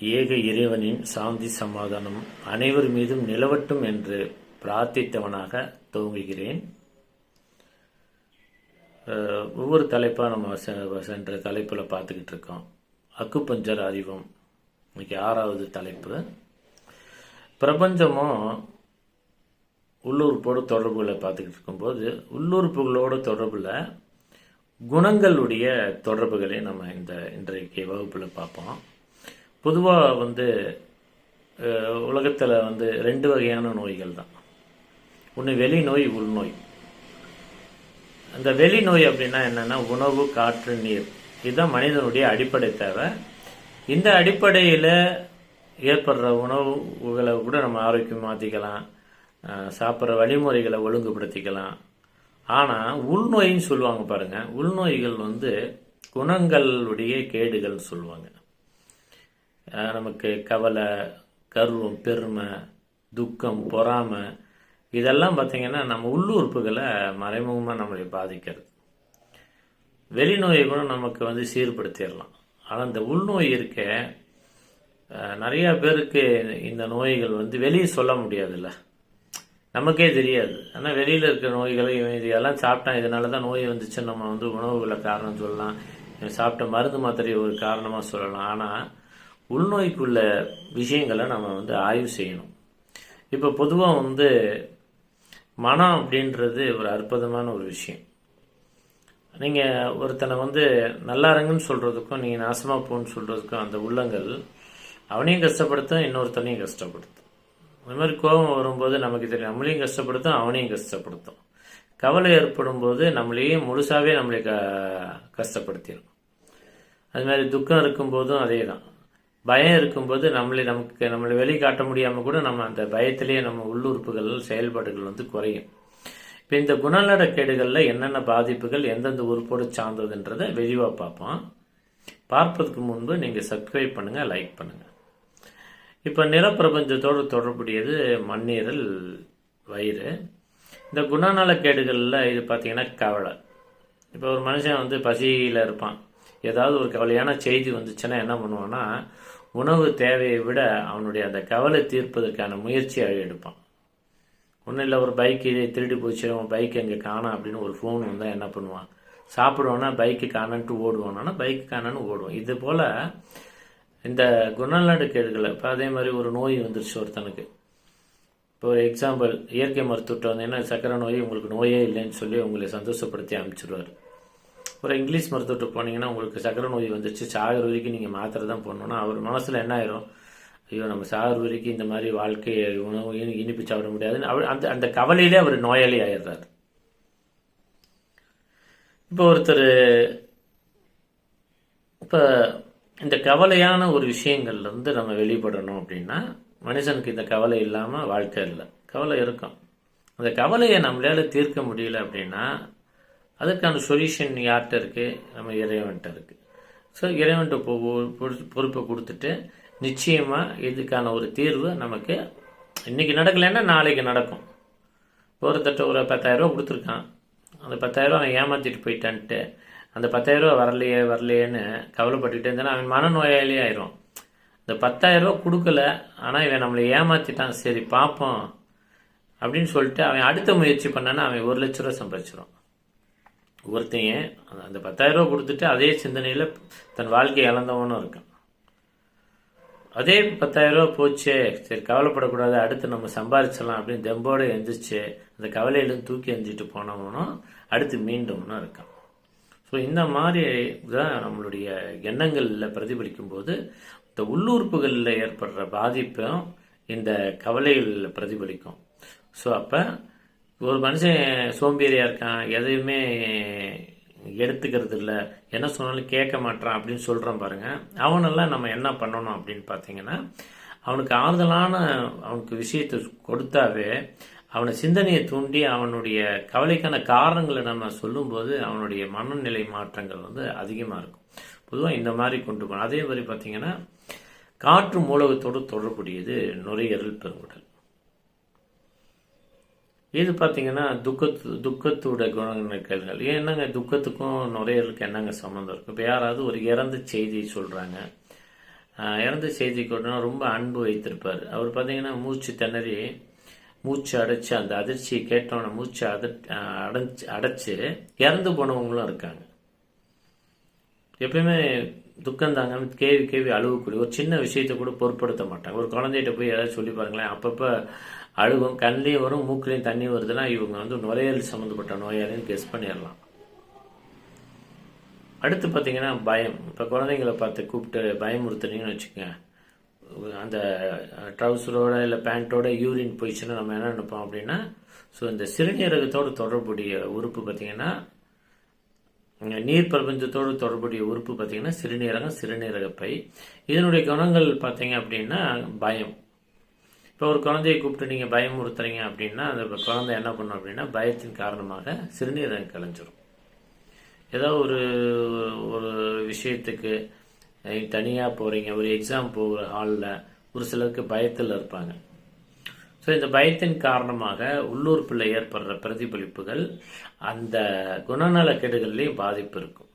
ஏக இறைவனின் சாந்தி சமாதானம் அனைவர் மீதும் நிலவட்டும் என்று பிரார்த்தித்தவனாக துவங்குகிறேன். ஒவ்வொரு தலைப்பாக நம்ம செ- சென்ற தலைப்பில் பார்த்துக்கிட்டு இருக்கோம். அக்குப்பஞ்சர் அறிவம் இன்னைக்கு ஆறாவது தலைப்பு. பிரபஞ்சமும் உள்ளுறுப்போடு தொடர்புகளை பார்த்துக்கிட்டு இருக்கும்போது உள்ளுறுப்புகளோட தொடர்பில் குணங்களுடைய தொடர்புகளை நம்ம இந்த இன்றைக்கு வகுப்பில் பார்ப்போம். பொதுவாக வந்து உலகத்தில் வந்து ரெண்டு வகையான நோய்கள் தான். ஒன்று வெளி நோய் உள்நோய் அந்த வெளி நோய் அப்படின்னா என்னென்னா உணவு காற்று நீர். இதுதான் மனிதனுடைய அடிப்படை தேவை. இந்த அடிப்படையில் ஏற்படுற உணவுகளை கூட நம்ம ஆரோக்கியம் மாற்றிக்கலாம் சாப்பிட்ற வழிமுறைகளை ஒழுங்குபடுத்திக்கலாம். ஆனால் உள்நோயின்னு சொல்லுவாங்க பாருங்கள் உள்நோய்கள் வந்து குணங்களுடைய கேடுகள்னு சொல்லுவாங்க. நமக்கு கவலை கர்வம் பெருமை துக்கம் பொறாமை இதெல்லாம் பார்த்தீங்கன்னா நம்ம உள்ளுறுப்புகளை மறைமுகமாக நம்மளை பாதிக்கிறது. வெளிநோயை கூட நமக்கு வந்து சீர்படுத்திடலாம். ஆனால் இந்த உள்நோய் இருக்க நிறையா பேருக்கு இந்த நோய்கள் வந்து வெளியே சொல்ல முடியாதுல்ல. நமக்கே தெரியாது. ஆனால் வெளியில் இருக்கிற நோய்களை இவன் இதெல்லாம் சாப்பிட்டான் இதனால தான் நோய் வந்துச்சு நம்ம வந்து உணவுகளை காரணம் சொல்லலாம். இவன் சாப்பிட்ட மருந்து மாத்திரையை ஒரு காரணமாக சொல்லலாம். ஆனால் உள்நோய்க்குள்ள விஷயங்களை நம்ம வந்து ஆய்வு செய்யணும். இப்போ பொதுவாக வந்து மனம் அப்படின்றது ஒரு அற்புதமான ஒரு விஷயம். நீங்கள் ஒருத்தனை வந்து நல்லா இருங்கன்னு சொல்கிறதுக்கும் நீங்கள் நாசமாக போன்னு சொல்கிறதுக்கும் அந்த உள்ளங்கள் அவனையும் கஷ்டப்படுத்தும் இன்னொருத்தனையும் கஷ்டப்படுத்தும். அது மாதிரி கோபம் வரும்போது நமக்கு தெரியும் நம்மளையும் கஷ்டப்படுத்தும் அவனையும் கஷ்டப்படுத்தும். கவலை ஏற்படும் போது நம்மளையே முழுசாகவே நம்மளை க கஷ்டப்படுத்திடும் அது மாதிரி துக்கம் இருக்கும்போதும் அதே தான் பயம் இருக்கும்போது நம்மளை நமக்கு நம்மளை வெளி காட்ட முடியாமல் கூட நம்ம அந்த பயத்திலேயே நம்ம உள்ளுறுப்புகள் செயல்பாடுகள் வந்து குறையும். இப்போ இந்த குணநலக்கேடுகளில் என்னென்ன பாதிப்புகள் எந்தெந்த உறுப்போடு சார்ந்ததுன்றதை விரிவாக பார்ப்போம். பார்ப்பதற்கு முன்பு நீங்கள் சப்ஸ்கிரைப் பண்ணுங்கள் லைக் பண்ணுங்கள் இப்போ நிலப்பிரபஞ்சத்தோடு தொடர்புடையது மண்ணீரல் வயிறு. இந்த குணநலக்கேடுகளில் இது பார்த்தீங்கன்னா கவலை. இப்போ ஒரு மனுஷன் வந்து பசியில் இருப்பான். ஏதாவது ஒரு கவலையான செய்தி வந்துச்சுன்னா என்ன பண்ணுவான்னா உணவு தேவையை விட அவனுடைய அந்த கவலை தீர்ப்பதற்கான முயற்சியை எடுப்பான். ஒன்றும் இல்லை ஒரு பைக் இதே திருடி போச்சு அவன் பைக் எங்கே காணாம் அப்படின்னு ஒரு ஃபோன் வந்தால் என்ன பண்ணுவான்? சாப்பிடுவானா பைக்கு காணன்ட்டு ஓடுவானா பைக்கு காணன்னு ஓடுவான். இது போல் இந்த குணநடுக்கேடுகளை இப்போ அதே மாதிரி ஒரு நோய் வந்துருச்சு ஒருத்தனுக்கு. இப்போ ஒரு எக்ஸாம்பிள் இயற்கை மருத்துவத்தை வந்து என்ன சக்கரை நோய் உங்களுக்கு நோயே இல்லைன்னு சொல்லி உங்களை சந்தோஷப்படுத்தி அனுப்பிச்சிடுவார். ஒரு இங்கிலீஷ் மருத்துவத்தை போனீங்கன்னா உங்களுக்கு சக்கரை நோய் வந்துச்சு சாகிற வரைக்கும் நீங்கள் மாத்திரை தான் போடணும்னா அவர் மனசில் என்ன ஆயிரும்? ஐயோ நம்ம சாகிற வரைக்கும் இந்த மாதிரி வாழ்க்கையை உணவு இனிப்பு சாப்பிட முடியாதுன்னு அவர் அந்த அந்த கவலையிலே அவர் நோயாளி ஆயிடுறாரு. இப்போ ஒருத்தர் இப்போ இந்த கவலையான ஒரு விஷயங்கள்லேருந்து நம்ம வெளிப்படணும் அப்படின்னா மனுஷனுக்கு இந்த கவலை இல்லாமல் வாழ்க்கை இல்லை. கவலை இருக்கும். அந்த கவலையை நம்மளால தீர்க்க முடியல அப்படின்னா அதுக்கான சொல்யூஷன் யார்கிட்ட இருக்குது நம்ம இறைவன்கிட்ட இருக்குது ஸோ இறைவன்கிட்ட பொ- பொறுப்பை கொடுத்துட்டு நிச்சயமாக இதுக்கான ஒரு தீர்வு நமக்கு இன்றைக்கி நடக்கலைன்னா நாளைக்கு நடக்கும். ஒருத்தட்ட ஒரு பத்தாயிரரூவா கொடுத்துருக்கான். அந்த பத்தாயிரரூவா அவன் ஏமாற்றிட்டு போயிட்டான்ட்டு அந்த பத்தாயிரரூவா வரலையே வரலையேன்னு கவலைப்பட்டுக்கிட்டே இருந்தானா அவன் மனநோயாளியே ஆயிரும் இந்த பத்தாயிரரூவா கொடுக்கல ஆனால் இவன் நம்மளை ஏமாற்றிட்டான் சரி பார்ப்போம் அப்படின்னு சொல்லிட்டு அவன் அடுத்த முயற்சி பண்ணான்னா அவன் ஒரு லட்ச ரூபா சம்பாதிச்சிடும் ஒருத்தையும் அந்த- அந்த பத்தாயிரம் ரூபா கொடுத்துட்டு அதே சிந்தனையில் தன் வாழ்க்கையை இழந்தவனும் இருக்கான். அதே பத்தாயிரம் ரூபா போச்சே சரி கவலைப்படக்கூடாது அடுத்து நம்ம சம்பாரிச்சிடலாம் அப்படின்னு தெம்போட எந்திரிச்சு அந்த கவலையிலேருந்து தூக்கி எரிஞ்சிட்டு போனவனும் அடுத்து மீண்டும்னு இருக்கான். ஸோ இந்த மாதிரி தான் நம்மளுடைய எண்ணங்களில் பிரதிபலிக்கும் போது இந்த உள்ளுறுப்புகளில் ஏற்படுற பாதிப்பும் இந்த கவலைகளில் பிரதிபலிக்கும். ஸோ அப்போ ஒரு மனுஷன் சோம்பேறியாக இருக்கான் எதையுமே எடுத்துக்கிறது இல்லை என்ன சொன்னாலும் கேட்க மாட்டான் அப்படின்னு சொல்கிறான் பாருங்கள் அவனெல்லாம் நம்ம என்ன பண்ணணும் அப்படின்னு பார்த்தீங்கன்னா அவனுக்கு ஆறுதலான அவனுக்கு விஷயத்தை கொடுத்தாவே அவனை சிந்தனையை தூண்டி அவனுடைய கவலைக்கான காரணங்களை நம்ம சொல்லும்போது அவனுடைய மனநிலை மாற்றங்கள் வந்து அதிகமாக இருக்கும். பொதுவாக இந்த மாதிரி கொண்டு போகணும். அதே மாதிரி பார்த்தீங்கன்னா காற்று மூலகத்தோடு தொடர்புடையது நுரையீரல் பெருங்குடல். இது பார்த்தீங்கன்னா துக்கத்து துக்கத்தோட குணங்கள் என்னங்க துக்கத்துக்கும் நுரையீரலுக்கு என்னங்க சம்மந்தம் இருக்கும் இப்போ யாராவது ஒரு இறந்த செய்தியை சொல்கிறாங்க இறந்த செய்தி கொடுனா ரொம்ப அன்பு வைத்திருப்பார். அவர் பார்த்தீங்கன்னா மூச்சு திணறி மூச்சு அடைச்சு அந்த அதிர்ச்சியை கேட்டவொடனே மூச்சு அட அடைச்சு அடைச்சு இறந்து போனவங்களும் இருக்காங்க. எப்பயுமே துக்கம் கேவி கேவி அழுகக்கூடிய ஒரு சின்ன விஷயத்தை கூட பொருட்படுத்த மாட்டாங்க. ஒரு குழந்தைகிட்ட போய் ஏதாவது சொல்லி பாருங்களேன் அப்பப்போ அழுகும் கண்ணிலையும் வரும் மூக்குலையும் தண்ணி வருதுன்னா இவங்க வந்து நுரையீரல் சம்மந்தப்பட்ட நோயாளின்னு கெஸ் பண்ணிடலாம். அடுத்து பார்த்தீங்கன்னா பயம். இப்போ குழந்தைங்களை பார்த்து கூப்பிட்டு பயமுறுத்துனீங்கன்னு வச்சுக்கோங்க. அந்த ட்ரௌசரோட இல்லை பேண்ட்டோட யூரின் போயிடுச்சுன்னா நம்ம என்ன நினைப்போம் அப்படின்னா ஸோ இந்த சிறுநீரகத்தோடு தொடர்புடைய உறுப்பு பார்த்தீங்கன்னா நீர் பிரபஞ்சத்தோடு தொடர்புடைய உறுப்பு பார்த்தீங்கன்னா சிறுநீரகம் சிறுநீரகப்பை. இதனுடைய குணங்கள் பார்த்தீங்க அப்படின்னா பயம். இப்போ ஒரு குழந்தையை கூப்பிட்டு நீங்கள் பயமுறுத்துறீங்க அப்படின்னா அந்த குழந்தை என்ன பண்ணும் அப்படின்னா பயத்தின் காரணமாக சிறுநீரகம் கலைஞ்சிரும். ஏதோ ஒரு ஒரு விஷயத்துக்கு தனியாக போகிறீங்க ஒரு எக்ஸாம் போகிற ஹாலில் ஒரு சிலருக்கு பயத்தில் இருப்பாங்க. ஸோ இந்த பயத்தின் காரணமாக உள்ளூர் பிள்ளை ஏற்படுற பிரதிபலிப்புகள் அந்த குணநலக்கேடுகள்லேயும் பாதிப்பு இருக்கும்.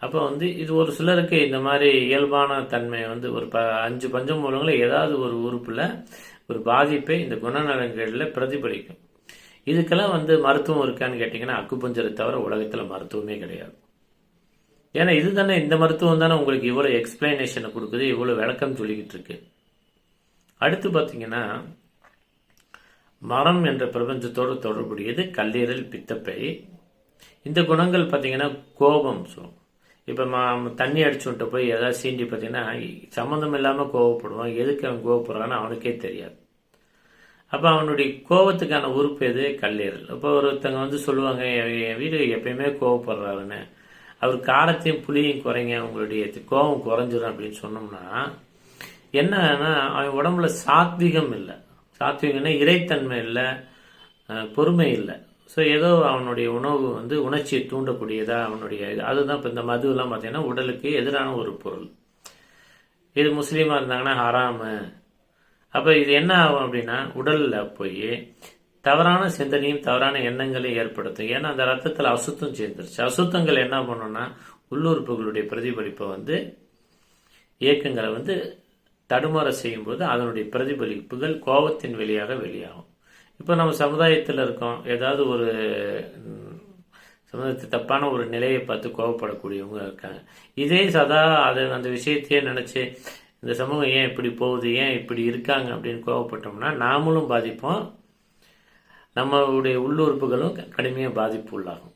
அப்போ வந்து இது ஒரு சிலருக்கு இந்த மாதிரி இயல்பான தன்மை வந்து ஒரு ப அஞ்சு பஞ்சம் மூலங்களில் ஏதாவது ஒரு உறுப்பில் ஒரு பாதிப்பை இந்த குணநலங்களில் பிரதிபலிக்கும். இதுக்கெல்லாம் வந்து மருத்துவம் இருக்கான்னு கேட்டிங்கன்னா அக்குப்பஞ்சரை தவிர உலகத்தில் மருத்துவமே கிடையாது. ஏன்னா இது தானே இந்த மருத்துவம் தானே உங்களுக்கு இவ்வளோ எக்ஸ்பிளனேஷனை கொடுக்குது இவ்வளோ விளக்கம் சொல்லிக்கிட்டு இருக்கு. அடுத்து பார்த்தீங்கன்னா மரம் என்ற பிரபஞ்சத்தோடு தொடர்புடையது கல்லீரல் பித்தப்பை இந்த குணங்கள் பார்த்தீங்கன்னா கோபம் சொல்லும். இப்போ மா தண்ணி அடிச்சுட்டு போய் ஏதாவது சீண்டி பார்த்தீங்கன்னா சம்மந்தம் இல்லாமல் கோவப்படுவான் எதுக்கு அவன் கோவப்படுறான்னு அவனுக்கே தெரியாது. அப்போ அவனுடைய கோபத்துக்கான உறுப்பு எது? கல்லீரல். இப்போ ஒருத்தங்க வந்து சொல்லுவாங்க என் வீடு எப்பயுமே கோவப்படுறாருன்னு அவர் காரத்தையும் புளியும் குறைங்க அவங்களுடைய கோபம் குறைஞ்சிடும் அப்படின்னு சொன்னோம்னா என்னன்னா அவன் உடம்புல சாத்விகம் இல்லை. சாத்விகம்னா இறைத்தன்மை இல்லை பொறுமை இல்லை. ஸோ ஏதோ அவனுடைய உணவு வந்து உணர்ச்சியை தூண்டக்கூடியதா அவனுடைய இது அதுதான் இப்போ இந்த மதுவெல்லாம் பார்த்தீங்கன்னா உடலுக்கு எதிரான ஒரு பொருள். இது முஸ்லீமாக இருந்தாங்கன்னா ஹராமு. அப்போ இது என்ன ஆகும் அப்படின்னா உடலில் போய் தவறான சிந்தனையும் தவறான எண்ணங்களையும் ஏற்படுத்தும். ஏன்னா அந்த ரத்தத்தில் அசுத்தம் சேர்ந்துருச்சு. அசுத்தங்கள் என்ன பண்ணும்னா உள்ளுறுப்புகளுடைய பிரதிபலிப்பை வந்து இயக்கங்களை வந்து தடுமாற செய்யும்போது அதனுடைய பிரதிபலிப்புகள் கோபத்தின் வெளியாக வெளியாகும். இப்போ நம்ம சமுதாயத்தில் இருக்கோம். ஏதாவது ஒரு சமுதாயத்து தப்பான ஒரு நிலையை பார்த்து கோபப்படக்கூடியவங்க இருக்காங்க. இதே சதா அதை அந்த விஷயத்தையே நினச்சி இந்த சமூகம் ஏன் இப்படி போகுது ஏன் இப்படி இருக்காங்க அப்படின்னு கோவப்பட்டோம்னா நாமளும் பாதிப்போம். நம்மளுடைய உள்ளுறுப்புகளும் கடுமையாக பாதிப்பு உள்ளாகும்.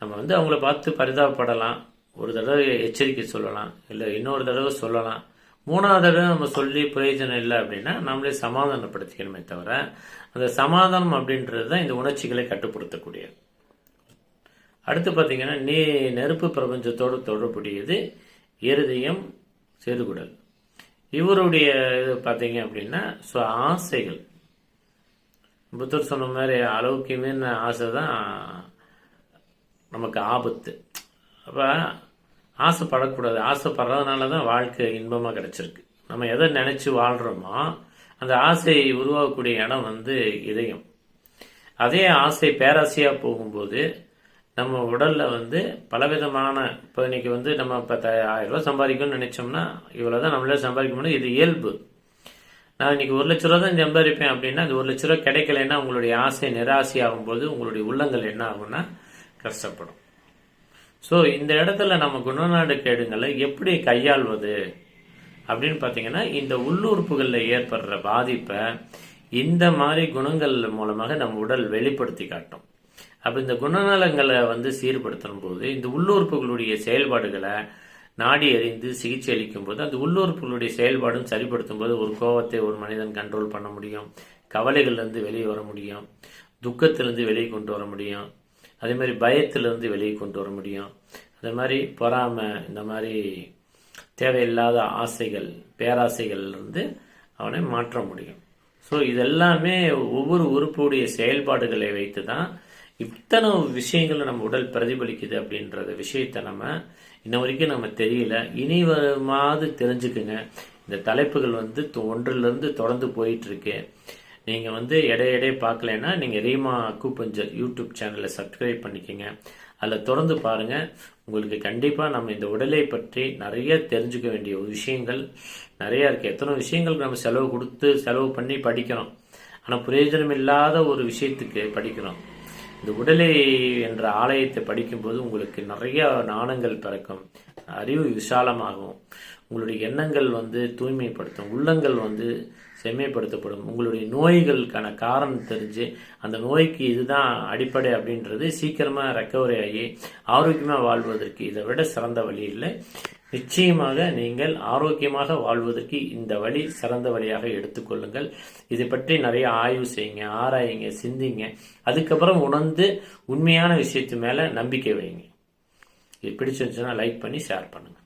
நம்ம வந்து அவங்கள பார்த்து பரிதாபப்படலாம். ஒரு தடவை எச்சரிக்கை சொல்லலாம். இல்லை இன்னொரு தடவை சொல்லலாம். மூணாவது தடவை நம்ம சொல்லி பிரயோஜனம் இல்லை அப்படின்னா நம்மளே சமாதானப்படுத்திக்கணுமே தவிர அந்த சமாதானம் அப்படின்றது தான் இந்த உணர்ச்சிகளை கட்டுப்படுத்தக்கூடியது. அடுத்து பார்த்தீங்கன்னா நீ நெருப்பு பிரபஞ்சத்தோடு தொடர்புடையது இருதயம் சிறுகுடல் இவருடைய இது பார்த்தீங்க அப்படின்னா ஸோ ஆசைகள். புத்தர் சொன்ன மாதிரி அளவுக்கு மீன் ஆசை தான் நமக்கு ஆபத்து. அப்போ ஆசைப்படக்கூடாது. ஆசைப்படுறதுனால தான் வாழ்க்கை இன்பமாக கிடைச்சிருக்கு. நம்ம எதை நினச்சி வாழ்கிறோமோ அந்த ஆசையை உருவாக்கக்கூடிய இடம் வந்து இதயம். அதே ஆசை பேராசையாக போகும்போது நம்ம உடலில் வந்து பலவிதமான இப்போ இன்னைக்கு வந்து நம்ம பத்தாயிரம் ரூபா சம்பாதிக்கணும்னு சம்பாதிக்கணும்னு நினைச்சோம்னா இவ்வளவுதான் நம்மளே சம்பாதிக்க முடியும். இது இயல்பு. நான் இன்னைக்கு ஒரு லட்ச ரூபா தான் சம்பாதிப்பேன் அப்படின்னா அந்த ஒரு லட்ச ரூபா கிடைக்கலைன்னா உங்களுடைய ஆசை நிராசை ஆகும்போது உங்களுடைய உள்ளங்கள் என்ன ஆகும்னா கஷ்டப்படும். ஸோ இந்த இடத்துல நம்ம குணநாடு கேடுங்களை எப்படி கையாள்வது? அப்படின்னு பார்த்தீங்கன்னா இந்த உள்ளுறுப்புகளில் ஏற்படுற பாதிப்பை இந்த மாதிரி குணங்கள் மூலமாக நம்ம உடல் வெளிப்படுத்தி காட்டும். அப்போ இந்த குணநலங்களை வந்து சீர்படுத்தும் போது இந்த உள்ளுறுப்புகளுடைய செயல்பாடுகளை நாடி அறிந்து சிகிச்சை அளிக்கும் போது அந்த உள்ளுறுப்புகளுடைய செயல்பாடும் சரிப்படுத்தும் போது ஒரு கோவத்தை ஒரு மனிதன் கண்ட்ரோல் பண்ண முடியும். கவலைகள்லேருந்து வெளியே வர முடியும். துக்கத்திலிருந்து வெளியே கொண்டு வர முடியும். அதே மாதிரி பயத்திலிருந்து வெளியே கொண்டு வர முடியும். அதே மாதிரி பொறாமை இந்த மாதிரி தேவையில்லாத ஆசைகள் பேராசைகள்லேருந்து அவனை மாற்ற முடியும். ஸோ இதெல்லாமே ஒவ்வொரு உறுப்புடைய செயல்பாடுகளை வைத்து தான் இத்தனை விஷயங்களை நம்ம உடல் பிரதிபலிக்குது அப்படின்றத விஷயத்தை நம்ம இன்ன வரைக்கும் நம்ம தெரியல. இனி வருமாவது தெரிஞ்சுக்குங்க. இந்த தலைப்புகள் வந்து ஒன்றிலிருந்து தொடர்ந்து போயிட்டுருக்கு நீங்கள் வந்து எடை எடை பார்க்கலன்னா நீங்கள் ரீமா அக்குபஞ்சர் யூடியூப் சேனலை சப்ஸ்கிரைப் பண்ணிக்கோங்க. அதில் தொடர்ந்து பாருங்கள் உங்களுக்கு கண்டிப்பாக நம்ம இந்த உடலை பற்றி நிறைய தெரிஞ்சுக்க வேண்டிய விஷயங்கள் நிறையா இருக்குது எத்தனை விஷயங்களுக்கு நம்ம செலவு கொடுத்து செலவு பண்ணி படிக்கிறோம். ஆனால் பிரயோஜனம் இல்லாத ஒரு விஷயத்துக்கு படிக்கிறோம். இந்த உடலை என்ற ஆலயத்தை படிக்கும்போது உங்களுக்கு நிறைய நாணங்கள் பிறக்கும். அறிவு விசாலமாகும். உங்களுடைய எண்ணங்கள் வந்து தூய்மைப்படுத்தும் உள்ளங்கள் வந்து செம்மைப்படுத்தப்படும். உங்களுடைய நோய்களுக்கான காரணம் தெரிஞ்சு அந்த நோய்க்கு இதுதான் அடிப்படை அப்படின்றது சீக்கிரமாக ரெக்கவரி ஆகி ஆரோக்கியமாக வாழ்வதற்கு இதை விட சிறந்த வழி இல்லை. நிச்சயமாக நீங்கள் ஆரோக்கியமாக வாழ்வதற்கு இந்த வழி சிறந்த வழியாக எடுத்துக்கொள்ளுங்கள் இதை பற்றி நிறைய ஆய்வு செய்யுங்க ஆராயுங்க சிந்திங்க. அதுக்கப்புறம் உணர்ந்து உண்மையான விஷயத்து மேலே நம்பிக்கை வைங்க. இது பிடிச்சிருந்துச்சுன்னா லைக் பண்ணி ஷேர் பண்ணுங்கள்